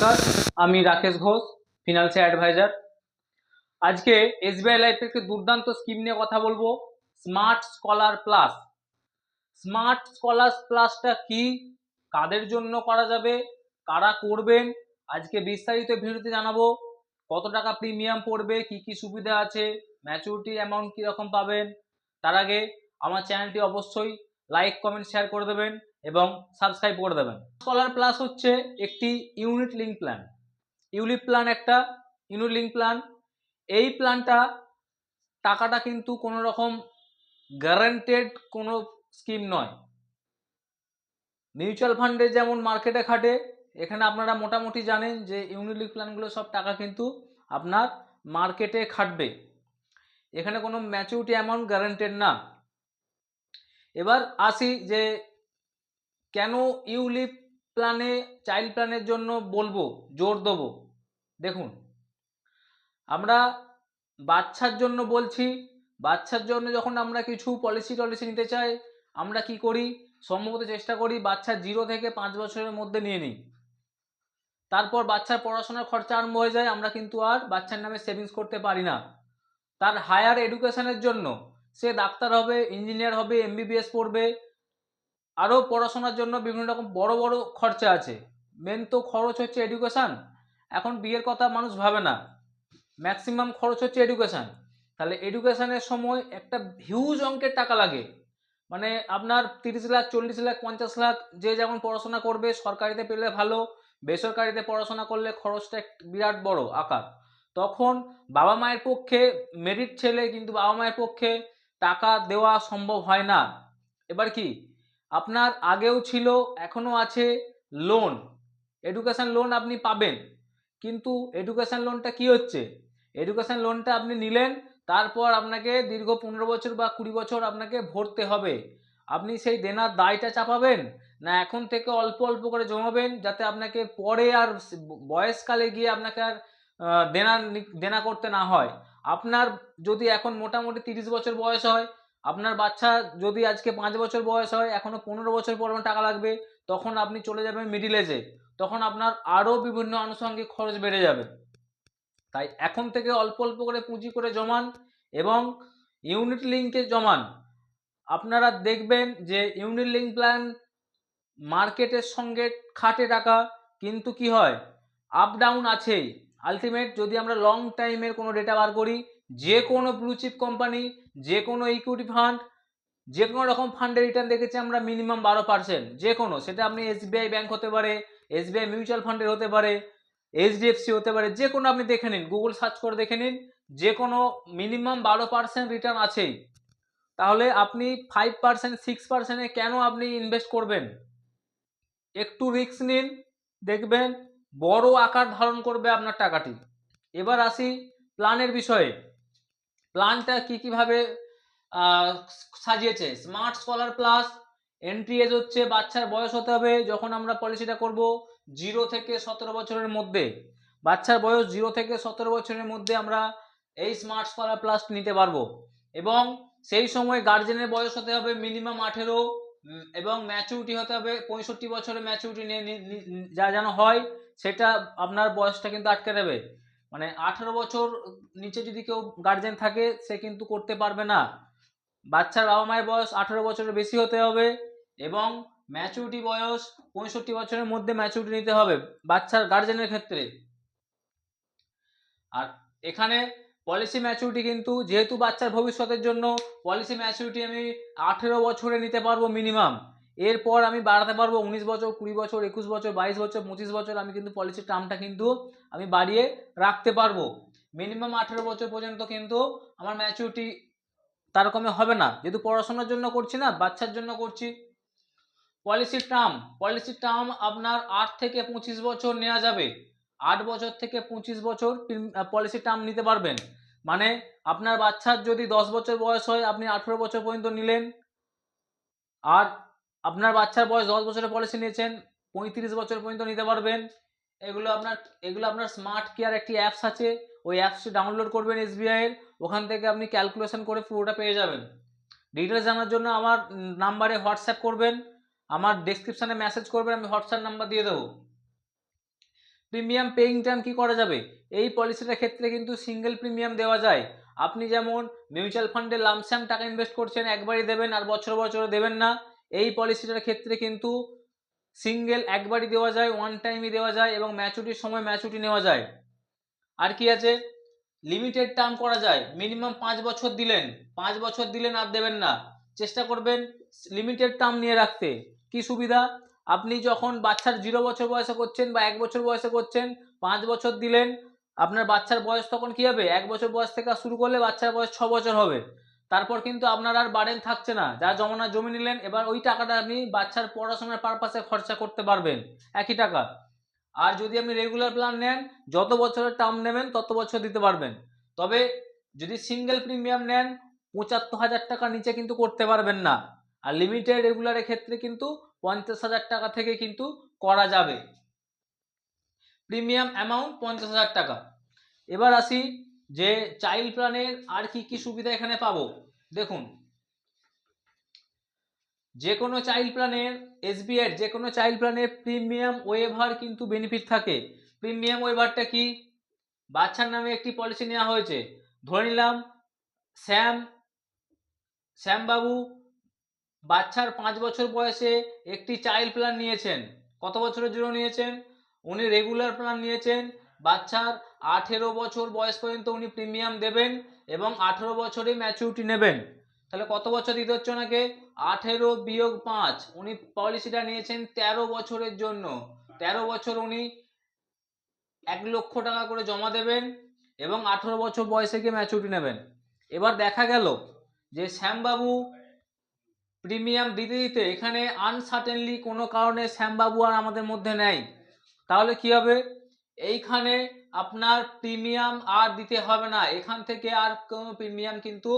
নমস্কার, আমি Rakesh Ghosh financial adviser আজকে এসবিআই লাইফের একটি দুর্দান্ত স্কিম নিয়ে কথা বলব smart scholar plus smart scholar প্লাসটা কি? কাদের জন্য করা যাবে? কারা করবেন? আজকে বিস্তারিত ভিডিওতে জানাব। কত টাকা প্রিমিয়াম পড়বে? কি কি সুবিধা আছে? ম্যাচুরিটি অ্যামাউন্ট কীরকম পাবেন? তার আগে আমার চ্যানেলটি অবশ্যই লাইক কমেন্ট শেয়ার করে দেবেন। এবং সাবস্ক্রাইব করে দেবেন। স্কলার প্লাস হচ্ছে একটি unit link plan unit plan একটা ইউনিট লিঙ্ক প্ল্যান এই প্ল্যানটা টাকাটা কিন্তু কোনো রকম গ্যারান্টেড কোনো স্কিম নয়। মিউচুয়াল ফান্ডে যেমন মার্কেটে খাটে, এখানে আপনারা মোটামুটি জানেন যে ইউনিট লিঙ্ক প্ল্যানগুলো সব টাকা কিন্তু আপনার মার্কেটে খাটবে। এখানে কোনো ম্যাচুরিটি অ্যামাউন্ট গ্যারান্টেড না। এবার আসি যে কেন ইউলিপ প্ল্যানে চাইল্ড প্ল্যানের জন্য বলব, জোর দেবো? দেখুন, আমরা বাচ্চার জন্য বলছি, বাচ্চার জন্য যখন আমরা কিছু পলিসি টলিসি নিতে চাই, আমরা কি করি? সম্ভবত চেষ্টা করি বাচ্চা জিরো থেকে পাঁচ বছরের মধ্যে নিয়ে নিই। তারপর বাচ্চার পড়াশোনার খরচা আরম্ভ হয়ে যায়, আমরা কিন্তু আর বাচ্চার নামে সেভিংস করতে পারি না। তার হায়ার এডুকেশনের জন্য সে ডাক্তার হবে ইঞ্জিনিয়ার হবে এমবিবিএস পড়বে আরও পড়াশোনার জন্য বিভিন্ন রকম বড় বড় খরচা আছে। মেন তো খরচ হচ্ছে এডুকেশান এখন বিয়ের কথা মানুষ ভাবে না। ম্যাক্সিমাম খরচ হচ্ছে এডুকেশান তাহলে এডুকেশানের সময় একটা হিউজ অঙ্কের টাকা লাগে। মানে আপনার তিরিশ লাখ, চল্লিশ লাখ, পঞ্চাশ লাখ যে যেমন পড়াশোনা করবে, সরকারিতে পেলে ভালো, বেসরকারিতে পড়াশোনা করলে খরচটা বিরাট বড় আকার। তখন বাবা মায়ের পক্ষে মেরিট ছেলে কিন্তু বাবা মায়ের পক্ষে টাকা দেওয়া সম্ভব হয় না। এবার কি? আপনার আগেও ছিল, এখনও আছে লোন এডুকেশন লোন আপনি পাবেন। কিন্তু এডুকেশন লোনটা কি হচ্ছে? এডুকেশন লোনটা আপনি নিলেন, তারপর আপনাকে দীর্ঘ পনেরো বছর বা কুড়ি বছর আপনাকে ভরতে হবে। আপনি সেই দেনার দায়টা চাপাবেন না এখন থেকে অল্প অল্প করে জমাবেন যাতে আপনাকে পরে আর বয়সকালে গিয়ে আপনাকে আর দেনা দেনা করতে না হয়। আপনার যদি এখন মোটামুটি তিরিশ বছর বয়স হয় আপনার বাচ্চা যদি আজকে পাঁচ বছর বয়স হয়, এখনও পনেরো বছর পর টাকা লাগবে, তখন আপনি চলে যাবেন মিডিল এজে তখন আপনার আরও বিভিন্ন আনুষঙ্গিক খরচ বেড়ে যাবে। তাই এখন থেকে অল্প অল্প করে পুঁজি করে জমান এবং ইউনিট লিঙ্কে জমান। আপনারা দেখবেন যে ইউনিট লিঙ্ক প্ল্যান মার্কেটের সঙ্গে খাটে টাকা কিন্তু কি হয়? আপ ডাউন আছেই। আলটিমেট যদি আমরা লং টাইমের কোনো ডেটা বার করি যে কোনো ব্লু চিপ কোম্পানি যে কোনো ইকুইটি ফান্ড যে কোনো রকম ফান্ডের রিটার্ন দেখেছি আমরা মিনিমাম বারো পার্সেন্ট যে কোনো। সেটা আপনি এসবিআই ব্যাংক হতে পারে এসবিআই মিউচুয়াল ফান্ডের হতে পারে এইচডিএফসি হতে পারে, যে কোনো আপনি দেখে নিন গুগল সার্চ করে দেখে নিন, যে কোনো মিনিমাম বারো পার্সেন্ট রিটার্ন আছেই। তাহলে আপনি ফাইভ পার্সেন্ট সিক্স পার্সেন্টে কেন আপনি ইনভেস্ট করবেন? একটু রিস্ক নিন, দেখবেন বড় আকার ধারণ করবে আপনার টাকাটি। এবার আসি প্ল্যানের বিষয়ে। প্ল্যানটা কি কীভাবে সাজিয়েছে? Smart scholar plus entry age হচ্ছে, বাচ্চার বয়স হতে হবে, যখন আমরা পলিসিটা করব জিরো থেকে সতেরো বছরের মধ্যে। বাচ্চার বয়স জিরো থেকে সতেরো বছরের মধ্যে আমরা এই স্মার্ট স্কলার প্লাস নিতে পারব। এবং সেই সময় গার্জেনের বয়স হতে হবে মিনিমাম আঠেরো এবং ম্যাচুরিটি হতে হবে পঁয়ষট্টি বছরের ম্যাচুরিটি নিয়ে যা যেন হয়, সেটা আপনার বয়সটা কিন্তু আটকে দেবে। মানে আঠেরো বছর নিচে যদি কেউ গার্জেন থাকে, সে কিন্তু করতে পারবে না। বাচ্চার বাবা মায়ের বয়স আঠেরো বছরের বেশি হতে হবে এবং ম্যাচুরিটি বয়স পঁয়ষট্টি বছরের মধ্যে ম্যাচুরিটি নিতে হবে বাচ্চার গার্জেনের ক্ষেত্রে। আর এখানে পলিসি ম্যাচুরিটি কিন্তু যেহেতু বাচ্চার ভবিষ্যতের জন্য পলিসি ম্যাচুরিটি আমি আঠেরো বছরে নিতে পারব মিনিমাম এরপর আমি বাড়াতে পারব উনিশ বছর, কুড়ি বছর, একুশ বছর, বাইশ বছর, পঁচিশ বছর, আমি কিন্তু পলিসির টার্মটা কিন্তু আমি বাড়িয়ে রাখতে পারব। মিনিমাম আঠেরো বছর পর্যন্ত কিন্তু আমার ম্যাচুরিটি তার কমে হবে না। যেহেতু পড়াশোনার জন্য করছি না, বাচ্চার জন্য করছি। পলিসির টার্ম পলিসির টার্ম আপনার আট থেকে পঁচিশ বছর নেওয়া যাবে। আট বছর থেকে পঁচিশ বছর পলিসি টার্ম নিতে পারবেন। মানে আপনার বাচ্চার যদি দশ বছর বয়স হয়, আপনি আঠেরো বছর পর্যন্ত নিলেন। আর আপনার বাচ্চার বয়স দশ বছরের পলিসি নিয়েছেন, পঁয়ত্রিশ বছর পর্যন্ত নিতে পারবেন। এগুলো আপনার এগুলো আপনার স্মার্ট কেয়ার একটি অ্যাপস আছে। ওই অ্যাপসটি ডাউনলোড করবেন এসবিআই এর। ওখান থেকে আপনি ক্যালকুলেশন করে পুরোটা পেয়ে যাবেন। ডিটেলস জানার জন্য আমার নাম্বারে হোয়াটসঅ্যাপ করবেন। আমার ডেসক্রিপশানে মেসেজ করবেন, আমি হোয়াটসঅ্যাপ নাম্বার দিয়ে দেবো। প্রিমিয়াম পেইং টার্ম কী করা যাবে? এই পলিসিটার ক্ষেত্রে কিন্তু সিঙ্গেল প্রিমিয়াম দেওয়া যায়। আপনি যেমন মিউচুয়াল ফান্ডে লামস্যাম টাকা ইনভেস্ট করছেন, একবারই দেবেন আর বছর বছর দেবেন না। এই পলিসিটার ক্ষেত্রে কিন্তু সিঙ্গেল একবারই দেওয়া যায় ওয়ান টাইমই দেওয়া যায় এবং ম্যাচুরিটির সময় ম্যাচুরিটি নেওয়া যায়। আর কি আছে? লিমিটেড টার্ম করা যায়। মিনিমাম পাঁচ বছর দিলেন। পাঁচ বছর দিলেন আর দেবেন না। চেষ্টা করবেন লিমিটেড টার্ম নিয়ে রাখতে। কি সুবিধা? আপনি যখন বাচ্চার জিরো বছর বয়সে করছেন বা এক বছর বয়সে করছেন, পাঁচ বছর দিলেন, আপনার বাচ্চার বয়স তখন কি হবে? এক বছর বয়স থেকে শুরু করলে বাচ্চার বয়স ছ বছর হবে। তারপর কিন্তু আপনার আর বাড়েন থাকছে না। যা জমানা জমি নিলেন, এবার ওই টাকাটা আপনি বাচ্চার পড়াশোনার পারপাসে খরচা করতে পারবেন। একই টাকা। আর যদি আপনি রেগুলার প্ল্যান নেন, যত বছরের টার্ম নেবেন, তত বছর দিতে পারবেন। তবে যদি সিঙ্গেল প্রিমিয়াম নেন, পঁচাত্তর হাজার টাকা নিচে কিন্তু করতে পারবেন না। আর লিমিটেড রেগুলারের ক্ষেত্রে কিন্তু পঞ্চাশ হাজার টাকা থেকে কিন্তু করা যাবে। প্রিমিয়াম অ্যামাউন্ট পঞ্চাশ হাজার টাকা। এবার আসি যে চাইল্ড প্ল্যানের আর কি কি সুবিধা এখানে পাবো? দেখুন। যে কোনো চাইল্ড প্ল্যানের এসবিআই, যে কোনো চাইল্ড প্ল্যানের প্রিমিয়াম ওয়েভার কিন্তু বেনিফিট থাকে। প্রিমিয়াম ওয়েভারটা কি? বাচ্চার নামে একটি পলিসি নেওয়া হয়েছে। ধরে নিলাম, শ্যাম, শ্যামবাবু বাচ্চার পাঁচ বছর বয়সে একটি চাইল্ড প্ল্যান নিয়েছেন। কত বছরের জন্য নিয়েছেন? উনি রেগুলার প্ল্যান নিয়েছেন। বাচ্চার আঠেরো বছর বয়স পর্যন্ত উনি প্রিমিয়াম দেবেন এবং আঠেরো বছরে ম্যাচুরিটি নেবেন। তাহলে কত বছর দিতে হচ্ছে ওনাকে? আঠেরো বিয়োগ পাঁচ। উনি পলিসিটা নিয়েছেন তেরো বছরের জন্য। তেরো বছর উনি এক লক্ষ টাকা করে জমা দেবেন এবং আঠেরো বছর বয়সে গিয়ে ম্যাচুরিটি নেবেন। এবার দেখা গেল যে শ্যামবাবু প্রিমিয়াম দিতে দিতে এখানে আনসার্টেনলি কোনো কারণে শ্যামবাবু আর আমাদের মধ্যে নেই। তাহলে কি হবে? এইখানে আপনার প্রিমিয়াম আর দিতে হবে না। এখান থেকে আর কোনো প্রিমিয়াম কিন্তু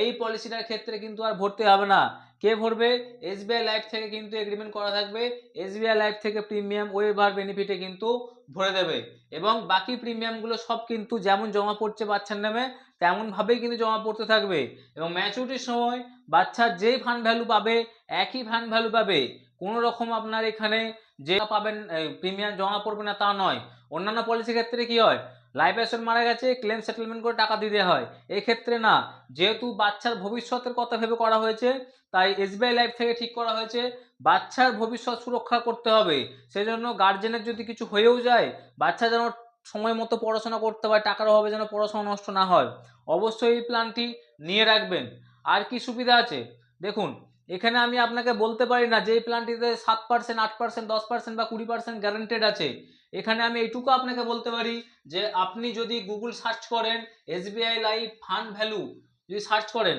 এই পলিসিটার ক্ষেত্রে কিন্তু আর ভরতে হবে না। কে ভরবে? এসবিআই লাইফ থেকে কিন্তু এগ্রিমেন্ট করা থাকবে। এসবিআই লাইফ থেকে প্রিমিয়াম ওয়েভার বেনিফিটে কিন্তু ভরে দেবে। এবং বাকি প্রিমিয়ামগুলো সব কিন্তু যেমন জমা পড়ছে বাচ্চার নামে, তেমনভাবেই কিন্তু জমা পড়তে থাকবে। এবং ম্যাচুরিটির সময় বাচ্চার যেই ফান্ড ভ্যালু পাবে, একই ফান্ড ভ্যালু পাবে। কোনো রকম আপনার এখানে যে পাবেন প্রিমিয়াম জমা পড়বে না তা নয়। অন্যান্য পলিসির ক্ষেত্রে কি হয়? লাইফ অ্যাসেট মারা গেছে ক্লেম সেটেলমেন্ট করে টাকা দিতে হয়। এই ক্ষেত্রে না, যেহেতু বাচ্চার ভবিষ্যতের কথা ভেবে করা হয়েছে, তাই এসবিআই লাইফ থেকে ঠিক করা হয়েছে, বাচ্চার ভবিষ্যৎ সুরক্ষা করতে হবে। সেজন্য গার্জেনের যদি কিছু হয়েও যায়, বাচ্চা যেন সময় মতো পড়াশোনা করতে পারে, টাকার অভাবে যেন পড়াশোনা নষ্ট না হয়। অবশ্যই এই প্ল্যানটি নিয়ে রাখবেন। আর কি সুবিধা আছে? দেখুন এখানে আমি আপনাকে বলতে পারি না যে এই প্ল্যানটিতে সাত পার্সেন্ট আট পার্সেন্ট দশ পার্সেন্ট বা কুড়ি পার্সেন্ট গ্যারান্টেড আছে। এখানে আমি এইটুকু আপনাকে বলতে পারি যে আপনি যদি গুগল সার্চ করেন S SBI life fund value যদি সার্চ করেন,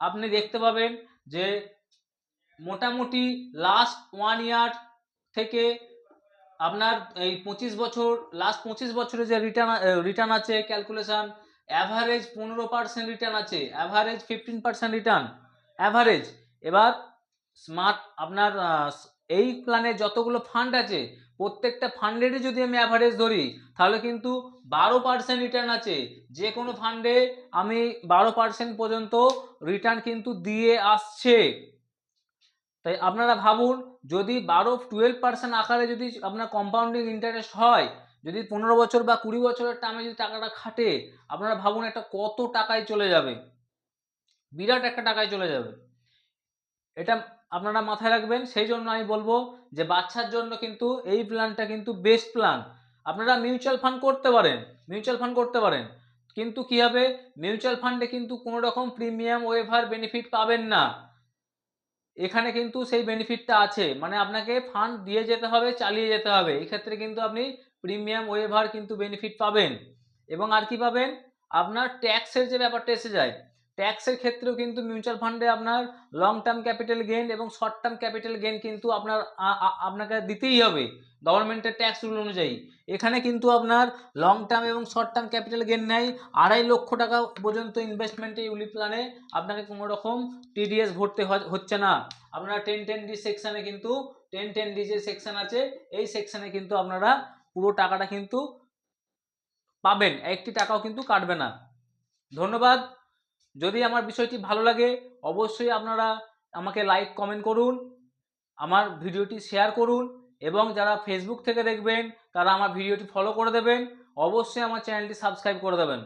আপনি দেখতে পাবেন যে মোটামুটি লাস্ট ওয়ান ইয়ার থেকে আপনার এই পঁচিশ বছর লাস্ট পঁচিশ বছরে যে রিটার্ন রিটার্ন আছে ক্যালকুলেশন অ্যাভারেজ পনেরো পার্সেন্ট রিটার্ন আছে। Average fifteen percent return average এবার স্মার্ট আপনার এই প্ল্যানে যতগুলো ফান্ড আছে, প্রত্যেকটা ফান্ডেরই যদি আমি অ্যাভারেজ ধরি, তাহলে কিন্তু বারো পার্সেন্ট রিটার্ন আছে। যে কোনো ফান্ডে আমি বারো পার্সেন্ট পর্যন্ত রিটার্ন কিন্তু দিয়ে আসছে। তাই আপনারা ভাবুন, যদি বারো টুয়েলভ পার্সেন্ট আকারে যদি আপনার কম্পাউন্ডিং ইন্টারেস্ট হয়, যদি পনেরো বছর বা কুড়ি বছরের টার্মে যদি টাকাটা খাটে, আপনারা ভাবুন একটা কত টাকায় চলে যাবে। বিরাট একটা টাকায় চলে যাবে। এটা আপনারা মাথায় রাখবেন সেই জন্য আমি বলব যে বাচ্চার জন্য কিন্তু এই প্ল্যানটা কিন্তু বেস্ট প্ল্যান আপনারা মিউচুয়াল ফান্ড করতে পারেন মিউচুয়াল ফান্ড করতে পারেন। কিন্তু কি হবে? মিউচুয়াল ফান্ডে কিন্তু কোনো রকম প্রিমিয়াম ওয়েভার বেনিফিট পাবেন না। এখানে কিন্তু সেই বেনিফিটটা আছে। মানে আপনাকে ফান্ড দিয়ে যেতে হবে, চালিয়ে যেতে হবে। এই ক্ষেত্রে কিন্তু আপনি প্রিমিয়াম ওয়েভার কিন্তু বেনিফিট পাবেন। এবং আর কি পাবেন? আপনার ট্যাক্সের যে ব্যাপারটা এসে যায় ট্যাক্সের ক্ষেত্রেও কিন্তু মিউচুয়াল ফান্ডে আপনার লং টার্ম ক্যাপিটাল গেইন এবং শর্ট টার্ম ক্যাপিটাল গেইন কিন্তু আপনার আপনাকে দিতেই হবে। গভর্নমেন্টের ট্যাক্স রুল অনুযায়ী। এখানে কিন্তু আপনার লং টার্ম এবং শর্ট টার্ম ক্যাপিটাল গেইন নেয়। আড়াই লক্ষ টাকা পর্যন্ত ইনভেস্টমেন্টে ইউলি প্ল্যানে আপনাকে কোনো রকম টিডিএস ভরতে হচ্ছে না। আপনারা টেন টেন ডি সেকশানে কিন্তু টেন টেন ডি যে সেকশন আছে, এই সেকশানে কিন্তু আপনারা পুরো টাকাটা কিন্তু পাবেন। একটি টাকাও কিন্তু কাটবে না। ধন্যবাদ। যদি আমার বিষয়টি ভালো লাগে, অবশ্যই আপনারা আমাকে লাইক কমেন্ট করুন, আমার ভিডিওটি শেয়ার করুন এবং যারা ফেসবুক থেকে দেখবেন, তারা আমার ভিডিওটি ফলো করে দেবেন, অবশ্যই আমার চ্যানেলটি সাবস্ক্রাইব করে দেবেন।